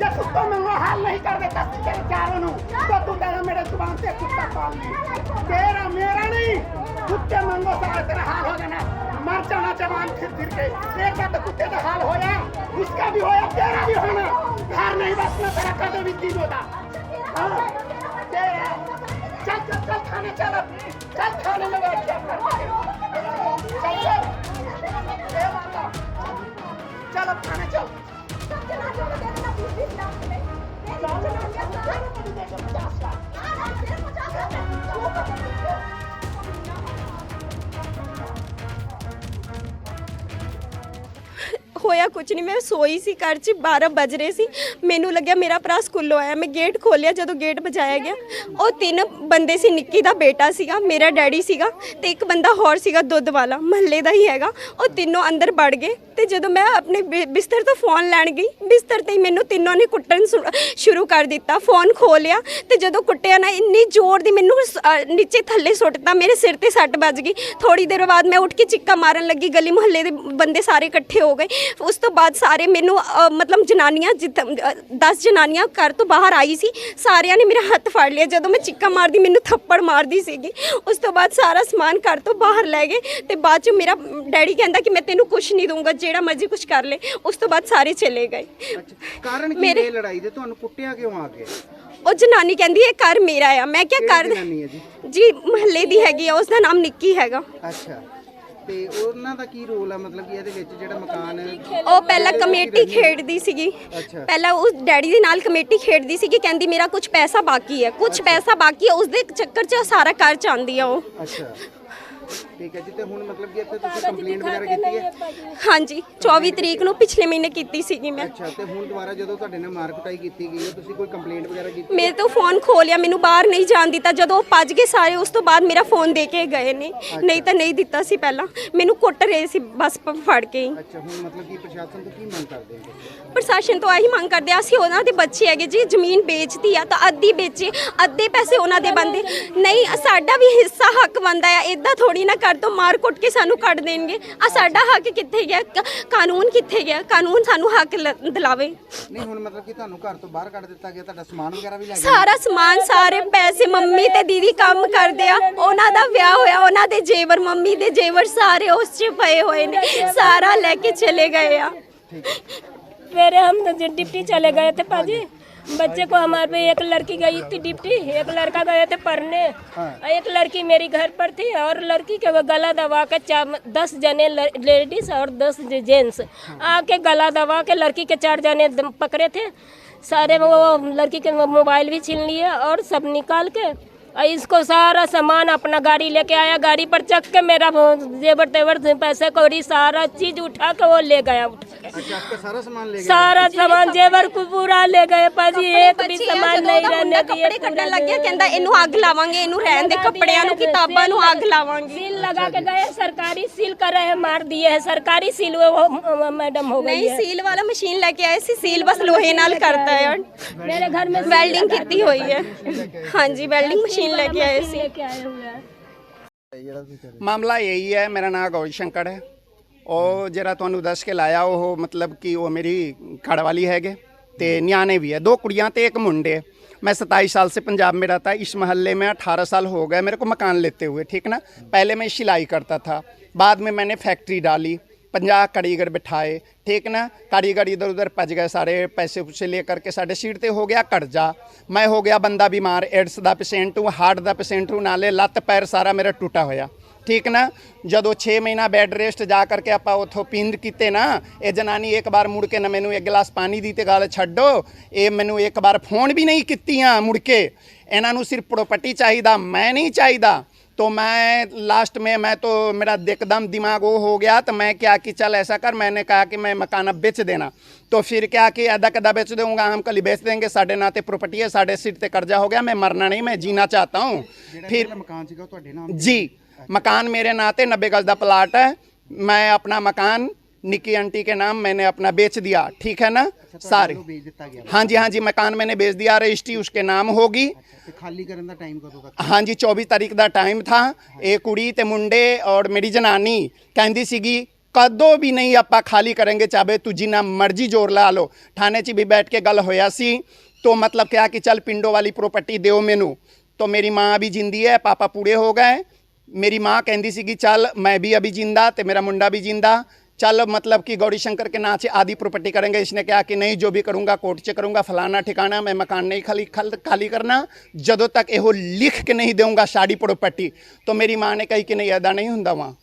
जब कुत्तों में मैं हाल नहीं कर देता तेरे चारों तो तू तेरा मेरे ज़ुबान से कुत्ता पाल ली। तेरा मेरा नहीं, कुत्ते मंगो सारा तेरा हाल हो जाना। मर जाना, जवान फिर फिर के एक बार तो कुत्ते का हाल होया, उसका भी होया, तेरा भी होना। घर नहीं बसना, तेरा कदम भी तीन होता। हाँ, चल चल चल, खाने चल चल, खाने में बैठ चल चल। ਹੋਇਆ ਕੁਝ ਨਹੀਂ ਮੈਂ ਸੋਈ ਸੀ, ਘਰ 'ਚ 12 ਵੱਜ ਰਹੇ ਸੀ। ਮੈਨੂੰ ਲੱਗਿਆ ਮੇਰਾ ਭਰਾ ਸਕੂਲੋਂ ਆਇਆ। ਮੈਂ ਗੇਟ ਖੋਲਿਆ ਜਦੋਂ ਗੇਟ ਵਜਾਇਆ ਗਿਆ, ਉਹ ਤਿੰਨ ਬੰਦੇ ਸੀ, ਨਿੱਕੀ ਦਾ ਬੇਟਾ ਸੀਗਾ, ਮੇਰਾ ਡੈਡੀ ਸੀਗਾ ਤੇ ਇੱਕ ਬੰਦਾ ਹੋਰ ਸੀਗਾ ਦੁੱਧ ਵਾਲਾ, ਮਹੱਲੇ ਦਾ ਹੀ ਹੈਗਾ। ਉਹ ਤਿੰਨੋਂ ਅੰਦਰ ਵੜ ਗਏ। ਤੇ ਜਦੋਂ ਮੈਂ ਆਪਣੇ ਬਿ- ਬਿਸਤਰ ਤੋਂ ਫੋਨ ਲੈਣ ਗਈ ਬਿਸਤਰ ਤੇ ਹੀ ਮੈਨੂੰ ਤਿੰਨੋਂ ਨੇ ਕੁੱਟਣ ਸੁ- ਸ਼ੁਰੂ ਕਰ ਦਿੱਤਾ ਫੋਨ ਖੋਲਿਆ ਤੇ ਜਦੋਂ ਕੁੱਟਿਆ ਨਾ ਇੰਨੀ ਜ਼ੋਰ ਦੀ ਮੈਨੂੰ ਸ- ਅਹ ਨੀਚੇ ਥੱਲੇ ਸੁੱਟਤਾ ਮੇਰੇ ਸਿਰ ਤੇ ਸੱਟ ਵੱਜ ਗਈ। ਥੋੜੀ ਦੇਰ ਬਾਅਦ ਮੈਂ ਉੱਠ ਕੇ ਚਿੱਕਾ ਮਾਰਨ ਲੱਗੀ ਗਲੀ ਮੁਹੱਲੇ ਦੇ ਬੰਦੇ ਸਾਰੇ ਇਕੱਠੇ ਹੋ ਗਏ। ਉਸ ਤੋਂ ਬਾਅਦ ਸਾਰੇ ਮੈਨੂੰ ਅਹ, ਮਤਲਬ ਜਨਾਨੀਆਂ ਜਿੱਦਾਂ 10 ਜਨਾਨੀਆਂ ਘਰ ਤੋਂ ਬਾਹਰ ਆਈ ਸੀ ਸਾਰਿਆਂ ਨੇ ਮੇਰਾ ਹੱਥ ਫੜ ਲਿਆ। ਜਦੋਂ ਮੈਂ ਚਿੱਕਾ ਮਾਰਦੀ ਮੈਨੂੰ ਥੱਪੜ ਮਾਰਦੀ ਸੀਗੀ। ਉਸ ਤੋਂ ਬਾਅਦ ਸਾਰਾ ਸਮਾਨ ਘਰ ਤੋਂ ਬਾਹਰ ਲੈ ਗਏ ਤੇ ਬਾਅਦ ਚ ਮੇਰਾ ਡੈਡੀ ਕਹਿੰਦਾ ਕਿ ਮੈਂ ਤੈਨੂੰ ਕੁਝ ਨਹੀਂ ਦੂੰਗਾ ਜਿਹੜਾ ਮਰਜ਼ੀ ਕੁਝ ਕਰ ਲੈ ਉਸ ਤੋਂ ਬਾਅਦ ਸਾਰੇ ਚਲੇ ਗਏ। ਕਾਰਨ ਕੀ ਮੇਰੇ- ਇਹ ਲੜਾਈ ਦੇ? ਤੁਹਾਨੂੰ ਕੁੱਟਿਆ ਕਿਉਂ ਆ ਕੇ ਉਹ ਜਨਾਨੀ ਕਹਿੰਦੀ ਇਹ ਘਰ ਮੇਰਾ ਆ। ਮੈਂ ਕਿਹਾ ਜਨਾਨੀ ਹੈ ਜੀ? ਜੀ ਮਹੱਲੇ ਦੀ ਹੈਗੀ ਆ ਉਸ ਦਾ ਨਾਮ ਨਿੱਕੀ ਹੈਗਾ। ਅੱਛਾ ਤੇ ਉਹਨਾਂ ਦਾ ਕੀ ਰੋਲ ਆ? ਮਤਲਬ ਕਿ ਇਹਦੇ ਵਿੱਚ ਜਿਹੜਾ ਮਕਾਨ ਉਹ ਪਹਿਲਾਂ ਕਮੇਟੀ ਖੇਡਦੀ ਸੀਗੀ। ਅੱਛਾ। ਪਹਿਲਾਂ ਉਸ ਡੈਡੀ ਦੇ ਨਾਲ ਕਮੇਟੀ ਖੇਡਦੀ ਸੀਗੀ ਕਹਿੰਦੀ ਮੇਰਾ ਕੁਝ ਪੈਸਾ ਬਾਕੀ ਹੈ। ਕੁਝ ਪੈਸਾ ਬਾਕੀ ਹੈ ਉਸ ਦੇ ਚੱਕਰ 'ਚ ਉਹ ਸਾਰਾ ਘਰ ਚਾਹੁੰਦੀ ਆ ਉਹ। ਅੱਛਾ। ਠੀਕ ਹੈ ਜੀ ਤੇ ਹੁਣ ਮਤਲਬ ਕਿ ਇੱਥੇ ਤੁਸੀਂ ਕੰਪਲੇਂਟ ਵਗੈਰਾ ਕੀਤੀ ਹੈ? ਹਾਂਜੀ 24 ਤਰੀਕ ਨੂੰ ਪਿਛਲੇ ਮਹੀਨੇ ਕੀਤੀ ਸੀਗੀ ਮੈਂ। ਅੱਛਾ ਤੇ ਹੁਣ ਦੁਬਾਰਾ ਜਦੋਂ ਤੁਹਾਡੇ ਨਾਲ ਮਾਰ ਕੁਟਾਈ ਕੀਤੀ ਗਈ ਹੈ ਤੁਸੀਂ ਕੋਈ ਕੰਪਲੇਂਟ ਵਗੈਰਾ ਕੀਤੀ ਮੇਰੇ ਤੋਂ ਫੋਨ ਖੋਲਿਆ ਮੈਨੂੰ ਬਾਹਰ ਨਹੀਂ ਜਾਣ ਦਿੱਤਾ। ਜਦੋਂ ਉਹ ਭੱਜ ਗਏ ਸਾਰੇ ਉਸ ਤੋਂ ਬਾਅਦ ਮੇਰਾ ਫੋਨ ਦੇ ਕੇ ਗਏ ਨੇ। ਨਹੀਂ ਤਾਂ ਨਹੀਂ ਦਿੱਤਾ ਸੀ ਪਹਿਲਾਂ। ਮੈਨੂੰ ਕੁੱਟ ਰਹੇ ਸੀ ਬਸ ਪ- ਫੜ ਕੇ ਹੀ। ਅੱਛਾ ਹੁਣ ਮਤਲਬ ਕਿ ਪ੍ਰਸ਼ਾਸਨ ਤੋਂ ਕੀ ਮੰਗ ਕਰਦੇ ਹੋ ਪ੍ਰਸ਼ਾਸਨ ਤੋਂ ਆਹੀ ਮੰਗ ਕਰਦੇ ਆ ਅਸੀਂ ਉਹਨਾਂ ਦੇ ਬੱਚੇ ਹੈਗੇ ਜੀ ਜ਼ਮੀਨ ਵੇਚਦੀ ਆ ਤਾਂ ਅੱਧੀ ਵੇਚੇ ਅੱਧੇ ਪੈਸੇ ਉਹਨਾਂ ਦੇ ਬੰਦੇ ਨਹੀਂ ਸਾਡਾ ਵੀ ਹਿੱਸਾ ਹੱਕ ਬਣਦਾ ਆ ਇਦਾਂ ਥੋੜੀ ਨਾ ਕਰ ਦੋ ਮਾਰ ਕੁੱਟ ਕੇ ਸਾਨੂੰ ਕੱਢ ਦੇਣਗੇ ਆ ਸਾਡਾ ਹੱਕ ਕਿੱਥੇ ਗਿਆ ਕ- ਕਾਨੂੰਨ ਕਿੱਥੇ ਗਿਆ ਕਾਨੂੰਨ ਸਾਨੂੰ ਹੱਕ ਲ- ਦਿਲਾਵੇ ਨਹੀਂ ਹੁਣ ਮਤਲਬ ਕਿ ਤੁਹਾਨੂੰ ਘਰ ਤੋਂ ਬਾਹਰ ਕੱਢ ਦਿੱਤਾ ਗਿਆ ਤੁਹਾਡਾ ਸਮਾਨ ਵਗੈਰਾ ਵੀ ਲੈ ਗਏ ਸਾਰਾ ਸਮਾਨ ਸਾਰੇ ਪੈਸੇ ਮੰਮੀ ਤੇ ਦੀਦੀ ਕੰਮ ਕਰਦੇ ਆ ਉਹਨਾਂ ਦਾ ਵਿਆਹ ਹੋਇਆ ਉਹਨਾਂ ਦੇ ਜੇਵਰ ਮੰਮੀ ਦੇ ਜੇਵਰ ਸਾਰੇ ਉਸ 'ਚ ਪਏ ਹੋਏ ਨੇ ਸਾਰਾ ਲੈ ਕੇ ਚਲੇ ਗਏ ਆ मेरे हम तो जो डिप्टी चले गए थे पाजी बच्चे को हमारे पे एक लड़की गई थी डिप्टी एक लड़का गए थे पढ़ने। हाँ। एक लड़की मेरी घर पर थी और लड़की के वो गला दबा के चार दस जने लेडीज़ और दस जेंट्स आके गला दबा के लड़की के चार जने पकड़े थे। सारे वो लड़की के मोबाइल भी छीन लिए और सब निकाल के और इसको सारा सामान अपना गाड़ी लेके आया। गाड़ी पर चक के मेरा जेवर तेवर पैसे कौड़ी सारा चीज़ उठा के वो ले गया। उठ अच्छा आपका सारा सामान ले गए सारा सामान जेवर को पूरा ले गए पाजी एक भी ਬੱਚੇ ਆ, सामान ਜਦੋਂ नहीं ਉਹਦਾ ਮੁੰਡਾ रहने दिए ਕੱਪੜੇ ਕੱਢਣ ਲੱਗਿਆ ਕਹਿੰਦਾ ਇਹਨੂੰ ਅੱਗ ਲਾਵਾਂਗੇ ਇਹਨੂੰ ਰਹਿਣ ਦੇ ਕੱਪੜਿਆਂ ਨੂੰ ਕਿਤਾਬਾਂ ਨੂੰ ਅੱਗ ਲਾਵਾਂਗੇ सील लगा के गए सरकारी सील कर रहे हैं मार दिए हैं सरकारी सील वो वो मैडम हो गई ਨਹੀਂ है ਸੀਲ ਵਾਲਾ ਮਸ਼ੀਨ ਲੈ ਕੇ ਆਏ ਸੀ ਸੀਲ ਬਸ ਲੋਹੇ ਨਾਲ ਕਰਦਾ ਹੈ मेरे घर में ਵੈਲਡਿੰਗ ਕੀਤੀ ਹੋਈ ਹੈ ਹਾਂਜੀ ਵੈਲਡਿੰਗ ਮਸ਼ੀਨ ਲੈ ਕੇ ਆਏ ਸੀ लेके आए हुए हैं ਮਾਮਲਾ ਇਹੀ ਹੈ ਮੇਰਾ ਨਾਮ ਗੌਰੀ ਸ਼ੰਕਰ ਹੈ ਉਹ ਜਿਹੜਾ ਤੁਹਾਨੂੰ ਦੱਸ ਕੇ ਲਾਇਆ ਉਹ ਮਤਲਬ ਕਿ ਉਹ ਮੇਰੀ ਘਰ ਵਾਲੀ ਹੈਗੇ ਤੇ ਨਿਆਣੇ ਵੀ ਹੈ ਦੋ ਕੁੜੀਆਂ ਤੇ ਇੱਕ ਮੁੰਡੇ मैं सताईस साल से पंजाब में रहता इस मोहल्ले में अठारह साल हो गए मेरे को मकान लेते हुए ठीक ना पहले मैं सिलाई करता था बाद में मैंने फैक्ट्री डाली पंजाह कारीगर बिठाए ठीक ना कारीगर इधर उधर पज गए सारे पैसे पुसे लेकर के साढ़े सीट ते हो गया कर्जा मैं हो गया बंदा बीमार एड्स ਦਾ ਪੇਸ਼ੈਂਟ ਹੂੰ ਹਾਰਟ ਦਾ ਪੇਸ਼ੈਂਟ ਹੂੰ ਨਾਲੇ ਲੱਤ ਪੈਰ ਸਾਰਾ ਮੇਰਾ ਟੁੱਟਾ ਹੋਇਆ ਠੀਕ ਨਾ ਜਦੋਂ 6 ਮਹੀਨਾ ਬੈੱਡ ਰੈਸਟ ਜਾ ਕਰਕੇ ਆਪਾਂ ਉਥੋਂ ਪਿੰਡ ਕੀਤੇ ਨਾ ਇਹ ਜਨਾਨੀ ਇੱਕ ਵਾਰ ਮੁੜ ਕੇ ਨਾ ਮੈਨੂੰ ਇੱਕ ਗਲਾਸ ਪਾਣੀ ਦੀ ਤੇ ਗੱਲ ਛੱਡੋ ਇਹ ਮੈਨੂੰ ਇੱਕ ਵਾਰ ਫੋਨ ਵੀ ਨਹੀਂ ਕੀਤੀਆਂ ਮੁੜ ਕੇ ਇਹਨਾਂ ਨੂੰ ਸਿਰਫ ਪ੍ਰੋਪਰਟੀ ਚਾਹੀਦਾ ਮੈਂ ਨਹੀਂ ਚਾਹੀਦਾ तो मैं लास्ट में मैं तो मेरा एकदम दिमाग वो हो गया तो मैं क्या कि चल ऐसा कर मैंने कहा कि मैं मकान अब बेच देना तो फिर क्या कि अदा कदा बेच दूंगा हम कल ही बेच देंगे साढ़े नाते प्रॉपर्टी है साढ़े सिर पे कर्जा हो गया मैं मरना नहीं मैं जीना चाहता हूँ ਜਿਹੜਾ फिर ਪਹਿਲਾ ਮਕਾਨ ਸੀਗਾ ਉਹ ਤੁਹਾਡੇ ਨਾਮ जी मकान मेरे नाते नब्बे गज का प्लाट है मैं अपना मकान निकी आंटी के नाम मैंने अपना बेच दिया ठीक है ना सारे ਨੂੰ ਵੇਚ ਦਿੱਤਾ ਗਿਆ हाँ जी हाँ जी मकान मैंने बेच दिया रजिस्ट्री उसके नाम होगी ਤੇ ਖਾਲੀ ਕਰਨ ਦਾ ਟਾਈਮ ਕਦੋਂ ਤੱਕ हाँ जी 24 तारीख ਦਾ ਟਾਈਮ ਥਾ ਇਹ ਕੁੜੀ ਤੇ ਮੁੰਡੇ ਔਰ ਮੇਰੀ ਜਨਾਨੀ ਕਹਿੰਦੀ ਸੀਗੀ ਕਦੋਂ ਵੀ ਨਹੀਂ ਆਪਾਂ ਖਾਲੀ ਕਰਾਂਗੇ ਚਾਹੇ ਤੂੰ ਜਿੰਨਾ ਮਰਜ਼ੀ ਜ਼ੋਰ ਲਾ ਲਓ ਥਾਣੇ 'ਚ ਵੀ ਬੈਠ ਕੇ ਗੱਲ ਹੋਇਆ ਸੀ तो मतलब क्या कि चल पिंडों वाली प्रॉपर्टी ਦਿਓ ਮੈਨੂੰ तो मेरी माँ अभी जिंदी है पापा पूरे हो गए मेरी माँ ਕਹਿੰਦੀ ਸੀਗੀ ਚੱਲ मैं भी अभी जिंदा ਤੇ ਮੇਰਾ ਮੁੰਡਾ भी जिंदा चल मतलब कि गौरी शंकर के नाम से आधी प्रॉपर्टी करेंगे इसने कहा कि नहीं जो भी करूंगा कोर्ट से करूंगा फलाना ठिकाना मैं मकान नहीं खाली खल, खाली करना ਜਦੋਂ तक ਇਹੋ ਲਿਖ ਕੇ ਨਹੀਂ ਦੇਊਂਗਾ ਸਾਡੀ प्रॉपर्टी तो मेरी माँ ने कही कि नहीं ऐदा नहीं ਹੁੰਦਾ वहाँ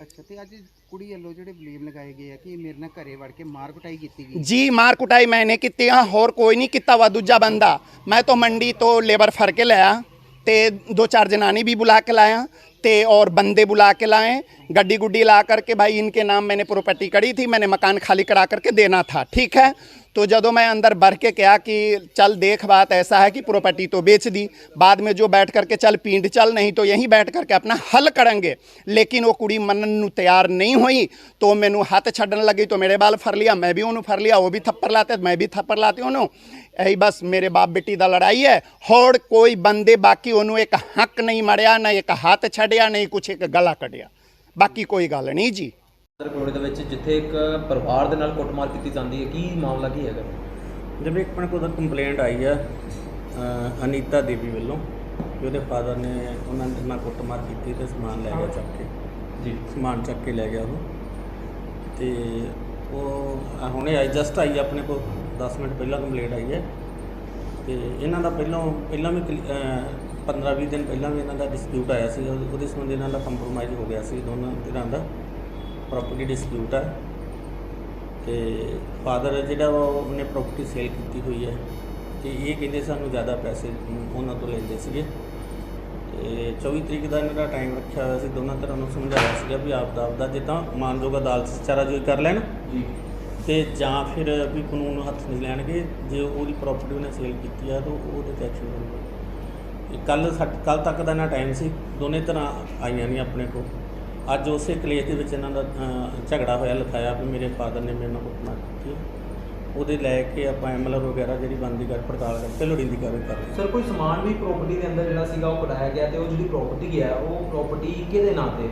ਅੱਛਾ ਤੇ ਅੱਜ ਕੁੜੀ ਵੱਲੋਂ ਜਿਹੜੇ ਬਲੇਮ ਲਗਾਏ ਗਏ ਆ ਕਿ ਮੇਰੇ ਨਾਲ ਘਰੇ ਵੜ ਕੇ ਮਾਰ ਕੁਟਾਈ ਕੀਤੀ ਗਈ ਜੀ ਮਾਰ ਕੁਟਾਈ ਮੈਨੇ ਕੀਤੀ ਹਾਂ ਹੋਰ ਕੋਈ ਨਹੀਂ ਕੀਤਾ ਵਾ ਦੂਜਾ ਬੰਦਾ ਮੈਂ ਤਾਂ ਮੰਡੀ ਤੋਂ ਲੇਬਰ ਫੜ ਕੇ ਲਿਆ ਤੇ ਦੋ ਚਾਰ जनानी भी बुला के लाया ते और बंदे बुला के लाए गड्डी गुड्डी ला करके भाई इनके नाम मैंने प्रॉपर्टी करी थी, मैंने मकान खाली करा करके देना था, ठीक है? तो जब मैं अंदर भर के क्या कि चल देख बात ऐसा है कि प्रॉपर्टी तो बेच दी, बाद में जो बैठ करके चल पींड चल, नहीं तो यहीं बैठ करके अपना हल करेंगे। लेकिन वो कुड़ी मनन तैयार नहीं हुई तो मैंने हाथ छड़न लगी तो मेरे बाल फर लिया, मैं भी उन्होंने फर लिया, वो भी थप्पड़ लाते, मैं भी थप्पड़ लाती उन्होंने यही बस मेरे बाप बेटी का लड़ाई है होड़ कोई बंदे बाकी उन्होंने एक हक नहीं मरिया ना एक हाथ छड़िया, नहीं कुछ एक गला कटिया ਬਾਕੀ ਕੋਈ ਗੱਲ ਨਹੀਂ ਜੀ। ਰੋਡ ਦੇ ਵਿੱਚ ਜਿੱਥੇ ਇੱਕ ਪਰਿਵਾਰ ਦੇ ਨਾਲ ਕੁੱਟਮਾਰ ਕੀਤੀ ਜਾਂਦੀ ਹੈ ਕੀ ਮਾਮਲਾ ਕੀ ਹੈਗਾ? ਜਿਵੇਂ ਇੱਕ ਆਪਣੇ ਕੋਲ ਕੰਪਲੇਂਟ ਆਈ ਆ ਅ, ਅਨੀਤਾ ਦੇਵੀ ਵੱਲੋਂ ਕਿ ਉਹਦੇ ਫਾਦਰ ਨੇ ਉਹਨਾਂ ਦੇ ਨਾਲ ਕੁੱਟਮਾਰ ਕੀਤੀ ਤੇ ਸਮਾਨ ਲੈ ਗਿਆ ਚੱਕ ਕੇ। ਜੀ। ਸਮਾਨ ਚੱਕ ਕੇ ਲੈ ਗਿਆ ਉਹ। ਤੇ ਉਹ ਹੁਣੇ ਆਈ ਜਸਟ ਆਈ ਆਪਣੇ ਕੋਲ 10 ਮਿੰਟ ਪਹਿਲਾਂ ਕੰਪਲੇਂਟ ਆਈ ਹੈ। ਤੇ ਇਹਨਾਂ ਦਾ ਪਹਿਲਾਂ ਪਹਿਲਾਂ ਵੀ 15-20 ਦਿਨ ਪਹਿਲਾਂ ਵੀ ਇਹਨਾਂ ਦਾ ਡਿਸਪਿਊਟ ਆਇਆ ਸੀ ਉਹਦੇ ਸੰਬੰਧੀ ਇਹਨਾਂ ਦਾ ਕੰਪਰੋਮਾਈਜ਼ ਹੋ ਗਿਆ ਸੀ ਦੋਨਾਂ ਧਿਰਾਂ ਦਾ ਪ੍ਰਾਪਰਟੀ ਡਿਸਪਿਊਟ ਹੈ ਤੇ ਫਾਦਰ ਜਿਹੜਾ ਉਹ ਉਹਨੇ ਪ੍ਰਾਪਰਟੀ ਸੇਲ ਕੀਤੀ ਹੋਈ ਹੈ। ਤੇ ਇਹ ਕਹਿੰਦੇ ਸਾਨੂੰ ਜ਼ਿਆਦਾ ਪੈਸੇ ਉਹਨਾਂ ਤੋਂ ਲੈਂਦੇ ਸੀਗੇ। ਤੇ 24 ਤਰੀਕ ਦਾ ਇਹਨਾਂ ਦਾ ਟਾਈਮ ਰੱਖਿਆ ਹੋਇਆ ਸੀ ਦੋਨਾਂ ਤਰ੍ਹਾਂ ਨੂੰ ਸਮਝਾਇਆ ਸੀਗਾ ਵੀ ਆਪ ਦਾ ਆਪਦਾ ਜਿੱਦਾਂ ਮਾਨਯੋਗ ਅਦਾਲਤ 'ਚ ਚਾਰਾਜੋਈ ਕਰ ਲੈਣ। ਜੀ। ਤੇ ਜਾਂ ਫਿਰ ਵੀ ਕਾਨੂੰਨ ਹੱਥ ਨਹੀਂ ਲੈਣਗੇ ਜੇ ਉਹਦੀ ਪ੍ਰਾਪਰਟੀ ਉਹਨੇ ਸੇਲ ਕੀਤੀ ਆ ਤਾਂ ਉਹਦੇ ਤੇ ਐਕਸ਼ਨ ਹੋਊਗਾ। ਕੱਲ ਕੱਲ ਤੱਕ ਦਾ ਇਹਨਾਂ ਟਾਈਮ ਸੀ ਦੋਨੇ ਤਰ੍ਹਾਂ ਆਈਆਂ ਨਹੀਂ ਆਪਣੇ ਕੋਲ। ਅੱਜ ਉਸੇ ਕਲੇਸ਼ ਦੇ ਵਿੱਚ ਇਹਨਾਂ ਦਾ ਝਗੜਾ ਹੋਇਆ ਲਿਖਾਇਆ ਵੀ ਮੇਰੇ ਫਾਦਰ ਨੇ ਮੇਰੇ ਨਾਲ ਕੁੱਟਮਾਰ ਕੀਤੀ। ਉਹਦੇ ਲੈ ਕੇ ਆਪਾਂ ਐਮਐਲਆਰ ਵਗੈਰਾ ਜਿਹੜੀ ਬਣਦੀ ਕਰ ਪੜਤਾਲ ਕਰਕੇ ਲੋੜੀਂਦੀ ਕਾਰਵਾਈ ਕਰ ਰਹੇ ਸਰ ਕੋਈ ਸਮਾਨ ਵੀ ਪ੍ਰਾਪਰਟੀ ਦੇ ਅੰਦਰ ਜਿਹੜਾ ਸੀਗਾ ਉਹ ਕਢਾਇਆ ਗਿਆ ਤੇ ਉਹ ਜਿਹੜੀ ਪ੍ਰਾਪਰਟੀ ਹੈ ਉਹ ਪ੍ਰਾਪਰਟੀ ਕਿਹਦੇ ਨਾਂ ਤੇ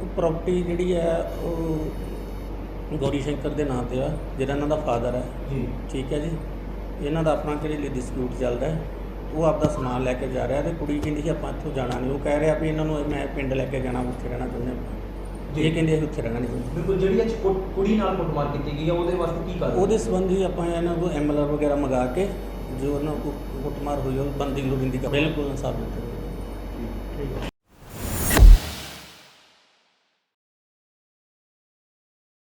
ਉਹ ਪ੍ਰਾਪਰਟੀ ਜਿਹੜੀ ਹੈ ਉਹ ਗੌਰੀ ਸ਼ੰਕਰ ਦੇ ਨਾਂ ਤੇ ਆ ਜਿਹੜਾ ਇਹਨਾਂ ਦਾ ਫਾਦਰ ਹੈ ਜੀ। ਠੀਕ ਹੈ ਜੀ। ਇਹਨਾਂ ਦਾ ਆਪਣਾ ਕਿਹੜੇ ਲਈ ਡਿਸਪਿਊਟ ਚੱਲਦਾ ਹੈ? ਉਹ ਆਪਦਾ ਸਮਾਨ ਲੈ ਕੇ ਜਾ ਰਿਹਾ ਤੇ ਕੁੜੀ ਕਹਿੰਦੀ ਸੀ ਆਪਾਂ ਇੱਥੋਂ ਜਾਣਾ ਨਹੀਂ ਉਹ ਕਹਿ ਰਿਹਾ ਵੀ ਇਹਨਾਂ ਨੂੰ ਮੈਂ ਪਿੰਡ ਲੈ ਕੇ ਜਾਣਾ ਉੱਥੇ ਰਹਿਣਾ ਚਾਹੁੰਦੇ ਹਾਂ। ਜੀ। ਇਹ ਕਹਿੰਦੇ ਅਸੀਂ ਉੱਥੇ ਰਹਿਣਾ ਨਹੀਂ ਚਾਹੁੰਦੇ ਬਿਲਕੁਲ ਜਿਹੜੀ ਅੱਜ ਕੁ- ਕੁੜੀ ਨਾਲ ਕੁੱਟਮਾਰ ਕੀਤੀ ਗਈ ਹੈ ਉਹਦੇ ਵਾਸਤੇ ਕੀ ਕਰ ਉਹਦੇ ਸੰਬੰਧੀ ਆਪਾਂ ਇਹਨਾਂ ਕੋਲ ਐਮਐਲਆਰ ਵਗੈਰਾ ਮੰਗਾ ਕੇ ਜੋ ਉਹਨਾਂ ਕੋਲ ਕੁੱਟਮਾਰ ਹੋਈ ਉਹ ਬੰਦੀ ਲੋੜਿੰਦੀ ਕਰ ਬਿਲਕੁਲ ਇਨਸਾਫ ਦਿੱਤਾ ਜਾਊਗਾ।